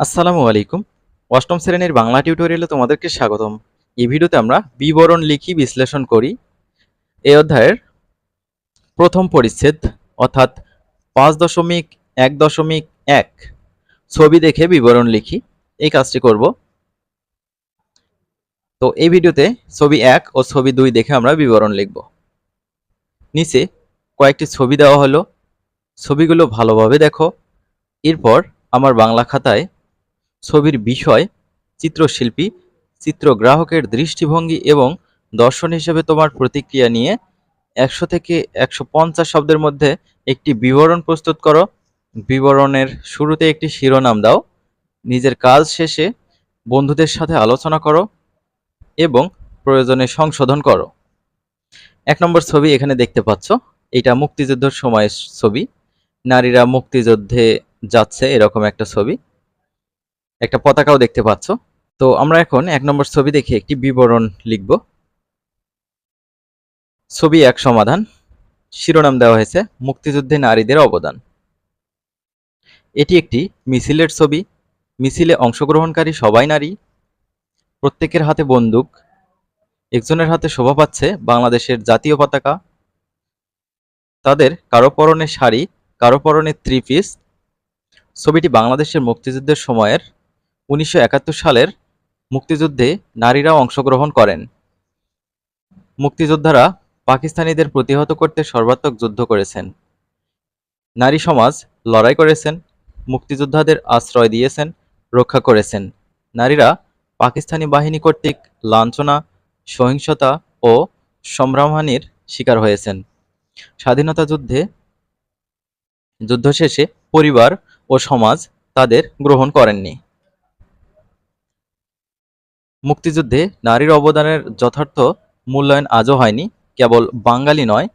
আসসালামু আলাইকুম। অষ্টম শ্রেণির বাংলা টিউটোরিয়ালে তোমাদেরকে স্বাগতম। এই ভিডিওতে আমরা বিবরণ লিখি, বিশ্লেষণ করি। এই অধ্যায়ের প্রথম পরিচ্ছেদ, অর্থাৎ পাঁচ দশমিক এক দশমিক এক ছবি দেখে বিবরণ লিখি। এই কাজটি করব। তো এই ভিডিওতে ছবি এক ও ছবি দুই দেখে আমরা বিবরণ লিখব। নিচে কয়েকটি ছবি দেওয়া হলো। ছবিগুলো ভালোভাবে দেখো। এরপর আমার বাংলা খাতায় ছবির বিষয়, চিত্রশিল্পী, চিত্রগ্রাহকের দৃষ্টিভঙ্গি এবং দর্শন হিসেবে তোমার প্রতিক্রিয়া নিয়ে একশো থেকে একশো পঞ্চাশ শব্দের মধ্যে একটি বিবরণ প্রস্তুত করো। বিবরণের শুরুতে একটি শিরোনাম দাও। নিজের কাজ শেষে বন্ধুদের সাথে আলোচনা করো এবং প্রয়োজনে সংশোধন করো। এক নম্বর ছবি এখানে দেখতে পাচ্ছ। এটা মুক্তিযুদ্ধের সময়ের ছবি। নারীরা মুক্তিযুদ্ধে যাচ্ছে এরকম একটা ছবি। একটা পতাকাও দেখতে পাচ্ছ। তো আমরা এখন এক নম্বর ছবি দেখে একটি বিবরণ লিখব। ছবি এক সমাধান। শিরোনাম দেওয়া হয়েছে, মুক্তিযুদ্ধে নারীদের অবদান। এটি একটি মিছিলের ছবি। মিছিলে অংশগ্রহণকারী সবাই নারী। প্রত্যেকের হাতে বন্দুক। একজনের হাতে শোভা পাচ্ছে বাংলাদেশের জাতীয় পতাকা। তাদের কারও পরনে শাড়ি, কারও পরনে থ্রি পিস ছবিটি বাংলাদেশের মুক্তিযুদ্ধের সময়ের উনিশশো একাত্তর সালের মুক্তিযুদ্ধে নারীরাও অংশগ্রহণ করেন। মুক্তিযোদ্ধারা পাকিস্তানিদের প্রতিহত করতে সর্বাত্মক যুদ্ধ করেছেন। নারী সমাজ লড়াই করেছেন, মুক্তিযোদ্ধাদের আশ্রয় দিয়েছেন, রক্ষা করেছেন। নারীরা পাকিস্তানি বাহিনী কর্তৃক লাঞ্ছনা, সহিংসতা ও সম্ভ্রামহানির শিকার হয়েছেন। স্বাধীনতা যুদ্ধে, যুদ্ধ শেষে পরিবার ও সমাজ তাদের গ্রহণ করেননি। মুক্তিযুদ্ধে নারীর অবদানের যথার্থ মূল্যায়ন আজও হয়নি, কেবল বাঙালি নয়,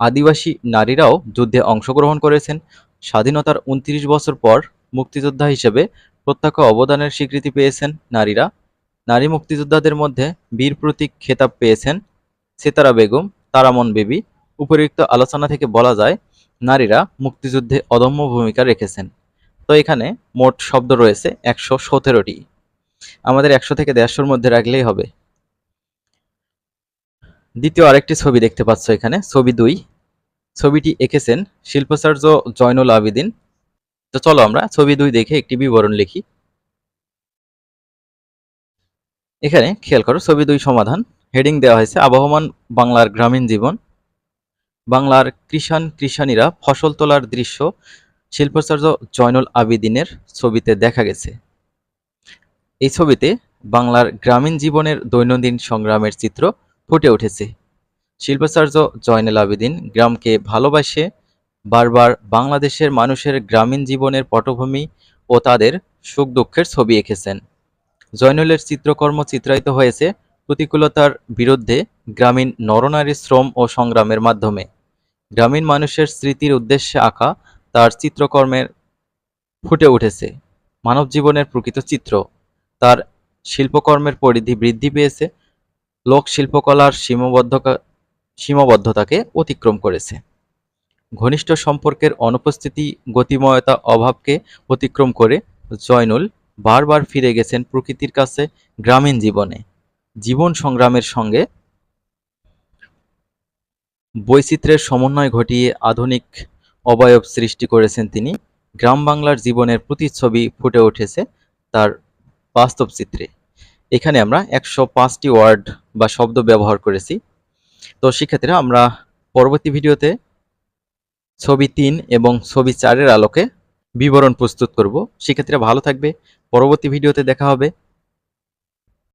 আদিবাসী নারীরাও যুদ্ধে অংশগ্রহণ করেছেন। স্বাধীনতার উনত্রিশ বছর পর মুক্তিযোদ্ধা হিসেবে প্রত্যক্ষ অবদানের স্বীকৃতি পেয়েছেন নারীরা। নারী মুক্তিযোদ্ধাদের মধ্যে বীর প্রতীক খেতাব পেয়েছেন সেতারা বেগম, তারামন বেবি। উপরিউক্ত আলোচনা থেকে বলা যায়, নারীরা মুক্তিযুদ্ধে অদম্য ভূমিকা রেখেছেন। তো এখানে মোট শব্দ রয়েছে একশো সতেরোটি। আমাদের একশো থেকে দেড়শোর মধ্যে রাখলেই হবে। দ্বিতীয় আরেকটি ছবি দেখতে পাচ্ছ এখানে, ছবি দুই। ছবিটি এঁকেছেন শিল্পাচার্য জয়নুল আবেদিন। তো চলো আমরা ছবি দুই দেখে একটি বিবরণ লিখি। এখানে খেয়াল করো, ছবি দুই সমাধান। হেডিং দেওয়া হয়েছে, আবহমান বাংলার গ্রামীণ জীবন। বাংলার কৃষাণ কৃষানীরা ফসল তোলার দৃশ্য শিল্পাচার্য জয়নুল আবিদিনের ছবিতে দেখা গেছে। এই ছবিতে বাংলার গ্রামীণ জীবনের দৈনন্দিন সংগ্রামের চিত্র ফুটে উঠেছে। শিল্পাচার্য জয়নুল আবেদিন গ্রামকে ভালোবাসে, বারবার বাংলাদেশের মানুষের গ্রামীণ জীবনের পটভূমি ও তাদের সুখ দুঃখের ছবি এঁকেছেন। জয়নুলের চিত্রকর্ম চিত্রায়িত হয়েছে প্রতিকূলতার বিরুদ্ধে গ্রামীণ নরনারী শ্রম ও সংগ্রামের মাধ্যমে। গ্রামীণ মানুষের স্মৃতির উদ্দেশ্যে আঁকা তার চিত্রকর্মের ফুটে উঠেছে। মানব জীবনের প্রকৃত চিত্র। তার শিল্পকর্মের পরিধি বৃদ্ধি পেয়েছে। লোক শিল্পকলার সীমাবদ্ধতা সীমাবদ্ধতাকে অতিক্রম করেছে। ঘনিষ্ঠ সম্পর্কের অনুপস্থিতি, গতিময়তা, অভাবকে অতিক্রম করে জয়নুল বারবার ফিরে গেছেন প্রকৃতির কাছে, গ্রামীণ জীবনে। জীবন সংগ্রামের সঙ্গে বৈচিত্র্যের সমন্বয় ঘটিয়ে আধুনিক অবয়ব সৃষ্টি করেছেন তিনি। গ্রাম বাংলার জীবনের প্রতিচ্ছবি ফুটে উঠেছে তার বাস্তব চিত্রে। এখানে আমরা একশো পাঁচটি ওয়ার্ড বা শব্দ ব্যবহার করেছি। তো শিক্ষার্থীরা আমরা পরবর্তী ভিডিওতে ছবি তিন এবং ছবি চারের আলোকে বিবরণ প্রস্তুত করব। শিক্ষার্থীরা ভালো থাকবে। পরবর্তী ভিডিওতে দেখা হবে।